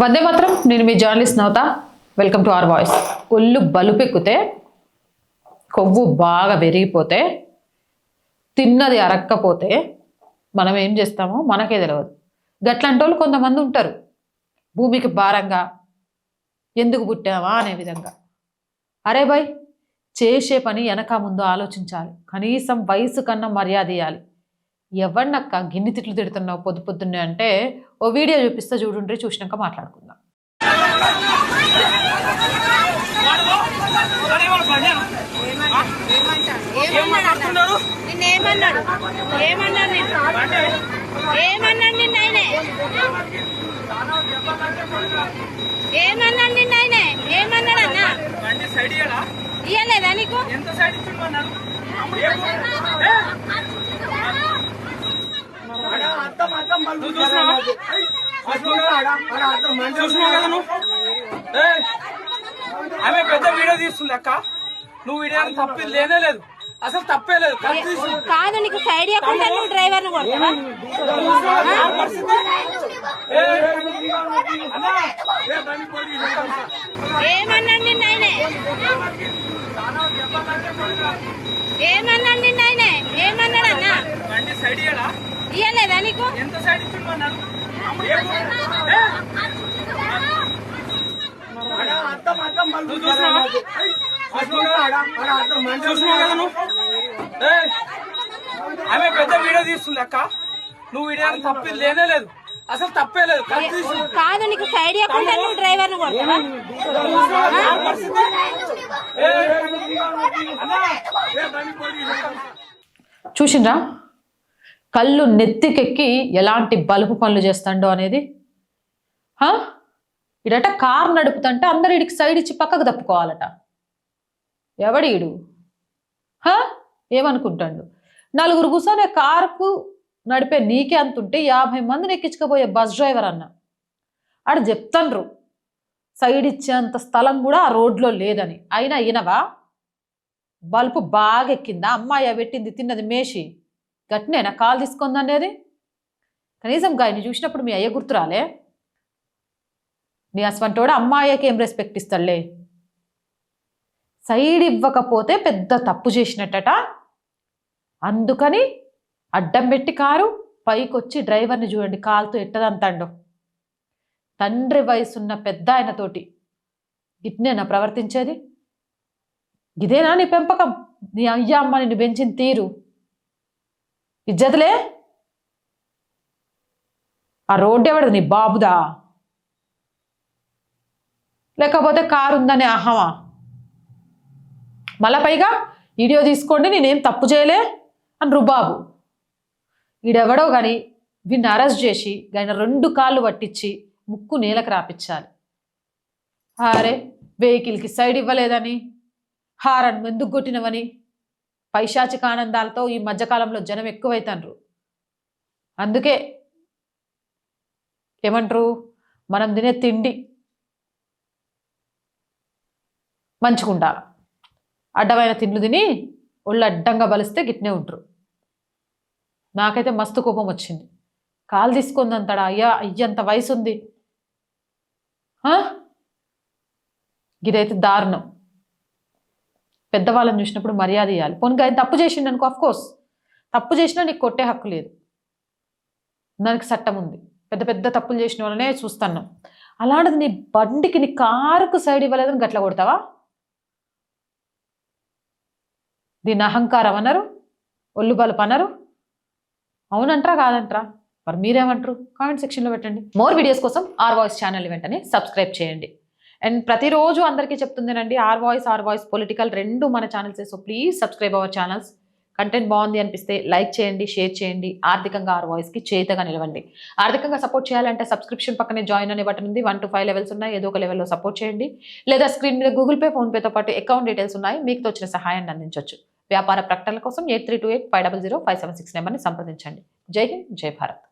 వందే మాత్రం నేను మీ journalist Navata. Welcome to our voice. ఒళ్ళు బలుపెక్కితే కొవ్వు బాగా పెరిగిపోతే తిన్నది అరక్కపోతే మనం ఏం చేస్తామో మనకే తెలియదు గట్లాంటి వాళ్ళు కొంతమంది ఉంటారు. భూమికి భారంగా ఎందుకు పుట్టామా అనే విధంగా. అరే బాయ్ చేసే పని వెనక ముందు ఆలోచించాలి. కనీసం వయసు కన్నా మర్యాద ఇవ్వాలి ఎవరినక్క గిన్ని తిట్లు తిడుతున్నావు పొద్దు పొద్దున్నే అంటే ఓ వీడియో చూపిస్తా చూడుండ్రి చూసినాక మాట్లాడుకుందాం. ఏమన్నాడు? నిన్నేమన్నాడు? ఏమన్నాడు నిన్ను ఏమన్నాడు నిన్న ఆయనే ఏమన్నాడు నిన్న ఆయనే ఏమన్నాడు అన్న బండి సైడ్ ఇయ్యాలా? ఇయ్యలేదా నీకు? ఎంత సైడ్ ఇచ్చిండు అన్నాడు నువ్వు చూసినావా? చూసినావు కదా నువ్వు ఏయ్, ఆమె పెద్ద వీడియో తీస్తుంది అక్క. నువ్వు వీడియో తప్పి లేనే లేదు. అసలు తప్పే లేదు. కాదు నీకు సైడ్ ఇవ్వకుండా నువ్వు డ్రైవర్ని కొడతావా? ఏయ్, అన్నా, ఏ బండి పోయి ఏమన్నాడు నిన్న ఆయనే? ఏమన్నాడు నిన్న ఆయనే? సైడ్ ఇయ్యాలా? ఇయ్యలేదా నీకు? ఎంత సైడ్ ఇచ్చిండు అన్నాడు నువ్వు చూసినావా? చూసినావు కదా నువ్వు? ఏయ్, ఆమె పెద్ద వీడియో తీస్తుంది అక్క. నువ్వు వీడియో తప్పి లేనే లేదు. అసలు తప్పే లేదు. కాదు నీకు సైడ్ ఇవ్వకుండా నువ్వు పోయి చూసిండ్రా? కళ్ళు నెత్తికెక్కి ఎలాంటి బలుపు పనులు చేస్తాడో అనేది? ఇడట కార్ నడుపుతుంటే అందరు ఇడికి సైడ్ ఇచ్చి పక్కకు తప్పుకోవాలట. ఎవడు ఈడు ఏమనుకుంటాడు? నలుగురు కూర్చొని కారుకు నడిపే నీకే అంతుంటే యాభై మందిని ఎక్కించుకపోయే బస్ డ్రైవర్ అన్న. ఆడ చెప్తాండ్రు సైడ్ ఇచ్చేంత స్థలం కూడా ఆ రోడ్లో లేదని. అయినా ఈయనవా? బల్బు బాగా ఎక్కిందా అమ్మాయి పెట్టింది తిన్నది మేషి. గట్టినేనా? కాల్ తీసుకుంది అనేది కనీసం గాయని చూసినప్పుడు మీ అయ్య గుర్తురాలే నీ అసవంటోడు అమ్మాయికి ఏం రెస్పెక్ట్ ఇస్తాడులే? సైడ్ ఇవ్వకపోతే పెద్ద తప్పు చేసినట్టట? అందుకని అడ్డం పెట్టి కారు పైకొచ్చి డ్రైవర్ని చూడండి కాలుతో ఎట్టదంతాండో. తండ్రి వయసున్న పెద్ద ఆయనతోటి ఇట్నేనా ప్రవర్తించేది? ఇదేనా నీ పెంపకం? నీ అయ్య అమ్మ నిన్ను పెంచిన తీరు. ఇజ్జతలే. ఆ రోడ్డు ఎవడది నీ బాబుదా? లేకపోతే కారు ఉందనే అహమా? మళ్ళా పైగా వీడియో తీసుకోండి నేనేం తప్పు చేయలే అని రుబాబు. వీడెవడో కానీ వీడిని అరెస్ట్ చేసి ఆయన రెండు కాళ్ళు పట్టించి ముక్కు నేలకు రాపించాలి అరే వెహికల్కి సైడ్ ఇవ్వలేదని హారన్ ఎందుకు కొట్టినవని? పైశాచిక ఆనందాలతో ఈ మధ్యకాలంలో జనం ఎక్కువైతాండ్రు అందుకే ఏమంటారు? మనం తినే తిండి మంచుకుంటా అడ్డమైన తిండ్లు తిని ఒళ్ళు అడ్డంగా బలిస్తే గిట్నే ఉంటారు. నాకైతే మస్తు కోపం వచ్చింది. కాలు తీసుకుంది అయ్యా అయ్యంత వయసు ఉంది ఆ? ఇదైతే దారుణం. పెద్దవాళ్ళని చూసినప్పుడు మర్యాద ఇవ్వాలి పోనీ ఆయన తప్పు చేసిండు అనుకో కోర్స్ తప్పు చేసినా నీకు కొట్టే హక్కు లేదు. దానికి చట్టం ఉంది. పెద్ద పెద్ద తప్పులు చేసిన వాళ్ళనే చూస్తున్నాం అలాంటిది నీ బండికి నీ కారుకు సైడ్ ఇవ్వలేదని గట్ల కొడతావా? దీన్ని అహంకారం అన్నారు ఒళ్ళు బలుపు అన్నారు అవునంటారా కాదంటారా? మరి మీరేమంటారు? కామెంట్ సెక్షన్లో పెట్టండి. మోర్ వీడియోస్ కోసం ఆర్ వాయిస్ ఛానల్ వెంటనే సబ్స్క్రైబ్ చేయండి. అండ్ ప్రతిరోజు అందరికీ చెప్తుందేనండి R voice R voice political రెండు మన channels so please subscribe our channels content బాగుంది అనిపిస్తే లైక్ చేయండి షేర్ చేయండి. ఆర్థికంగా ఆర్ వాయిస్కి చేతగా నిలవండి. ఆర్థికంగా సపోర్ట్ చేయాలంటే సబ్స్క్రిప్షన్ పక్కనే జాయిన్ అనే బటన్ ఉంది. వన్ టు ఫైవ్ లెవెల్స్ ఉన్నాయి. ఏదో ఒక లెవెల్లో సపోర్ట్ చేయండి. లేదా స్క్రీన్ మీద గూగుల్ పే ఫోన్పేతో పాటు అకౌంట్ డీటెయిల్స్ ఉన్నాయి. మీకు వచ్చిన సహాయాన్ని అందించవచ్చు వ్యాపార ప్రకటనల కోసం eight three two eight five double zero five seven six నెంబర్ని సంప్రదించండి. జై హింద్ జై భారత్.